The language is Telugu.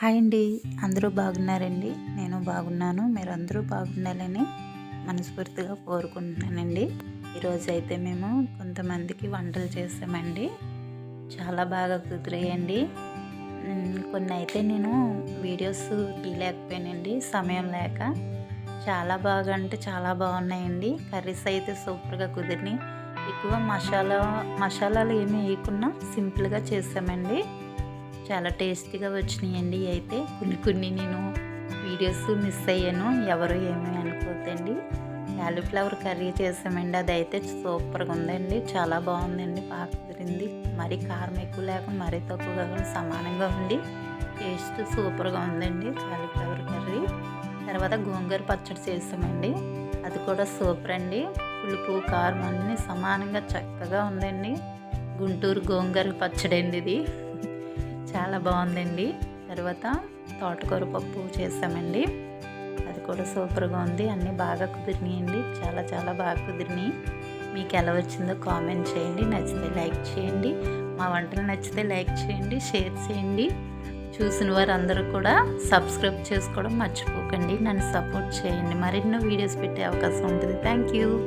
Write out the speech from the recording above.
హాయ్ అండి. అందరూ బాగున్నారండి? నేను బాగున్నాను. మీరు అందరూ బాగుండాలని మనస్ఫూర్తిగా కోరుకుంటున్నానండి. ఈరోజు అయితే మేము కొంతమందికి వంటలు చేసామండి చాలా బాగా కుదిరాయండి. కొన్ని అయితే నేను వీడియోస్ తీయలేకపోయానండి. సమయం లేక. చాలా బాగా అంటే చాలా బాగున్నాయండి. కర్రీస్ అయితే సూపర్గా కుదిరినాయి. ఎక్కువ మసాలా మసాలాలు ఏమి వేయకుండా సింపుల్గా చేసామండి చాలా టేస్టీగా వచ్చినాయండి. అయితే కొన్ని కొన్ని నేను వీడియోస్ మిస్ అయ్యాను. ఎవరు ఏమీ అనుకోద్దండి క్యాలీఫ్లవర్ కర్రీ చేసామండి. అది అయితే సూపర్గా ఉందండి. చాలా బాగుందండి. బాగా కుదిరింది. మరీ కారం ఎక్కువ లేకుండా మరీ తక్కువ కాకుండా సమానంగా ఉండి టేస్ట్ సూపర్గా ఉందండి క్యాలీఫ్లవర్ కర్రీ. తర్వాత గోంగూర పచ్చడి చేసామండి. అది కూడా సూపర్ అండి. పులుపు కారం అన్నీ సమానంగా చక్కగా ఉందండి. గుంటూరు గోంగూర పచ్చడి అండి ఇది. చాలా బాగుందండి. తర్వాత తోటకూర పప్పు చేసామండి. అది కూడా సూపర్గా ఉంది. అన్నీ బాగా కుదిరినాయండి. చాలా చాలా బాగా కుదిరినాయి. మీకు ఎలా వచ్చిందో కామెంట్ చేయండి. నచ్చితే లైక్ చేయండి. మా వంటలు నచ్చితే లైక్ చేయండి షేర్ చేయండి. చూసిన వారందరూ కూడా సబ్స్క్రైబ్ చేసుకోవడం మర్చిపోకండి. నన్ను సపోర్ట్ చేయండి. మరెన్నో వీడియోస్ పెట్టే అవకాశం ఉంటుంది. Thank you